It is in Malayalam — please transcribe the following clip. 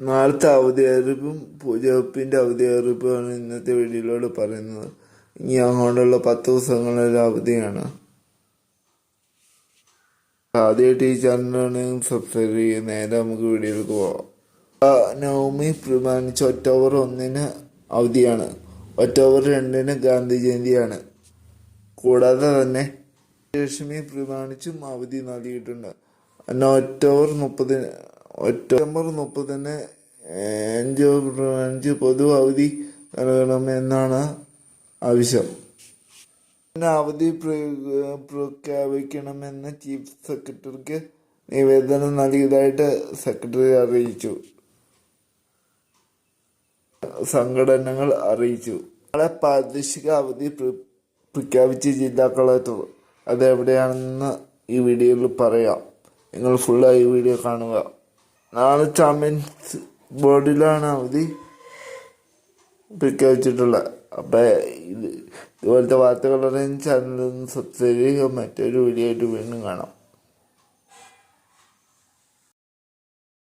നാളത്തെ അവധി അറിയിപ്പും പൂജവെപ്പിന്റെ അവധി അറിയിപ്പുമാണ് ഇന്നത്തെ വീഡിയോയിലൂടെ പറയുന്നത്. ഇനി അങ്ങോട്ടുള്ള പത്ത് ദിവസങ്ങളിലെ അവധിയാണ്. ആദ്യമായിട്ട് ഈ ചാനലാണെങ്കിൽ സബ്സ്ക്രൈബ് ചെയ്യുക. നേരെ നമുക്ക് വീഡിയോയിലേക്ക് പോവാം. നവമി പ്രമാണിച്ച് ഒക്ടോബർ ഒന്നിന് അവധിയാണ്. ഒക്ടോബർ രണ്ടിന് ഗാന്ധി ജയന്തിയാണ്. കൂടാതെ തന്നെ ലക്ഷ്മി പ്രമാണിച്ചും അവധി നൽകിയിട്ടുണ്ട്. എന്നാൽ ഒക്ടോബർ മുപ്പതിന് ഒക്ടോബർ മുപ്പതിന് അഞ്ച് അഞ്ച് പൊതു അവധി നൽകണമെന്നാണ് ആവശ്യം. അവധി പ്ര- പ്രഖ്യാപിക്കണമെന്ന് ചീഫ് സെക്രട്ടറിക്ക് നിവേദനം നൽകിയതായിട്ട് സെക്രട്ടറി അറിയിച്ചു. സംഘടനകൾ അറിയിച്ചു. നാളെ പ്രാദേശിക അവധി പ്ര- പ്രഖ്യാപിച്ച ജില്ലാ കളക്ടർ അതെവിടെയാണെന്ന് ഈ വീഡിയോയിൽ പറയാം. നിങ്ങൾ ഫുള്ളായി വീഡിയോ കാണുക. നാളെ ചാമ്പ്യൻസ് ബോർഡിലാണ് അവധി. പ്രഖ്യാപിച്ചിട്ടുള്ളത് അപ്പം ഇത് ഇതുപോലത്തെ വാർത്തകളുടെ ചാനൽ സബ്സ്ക്രൈബ് ചെയ്യുക. മറ്റൊരു വീഡിയോ ആയിട്ട് വീണ്ടും കാണാം.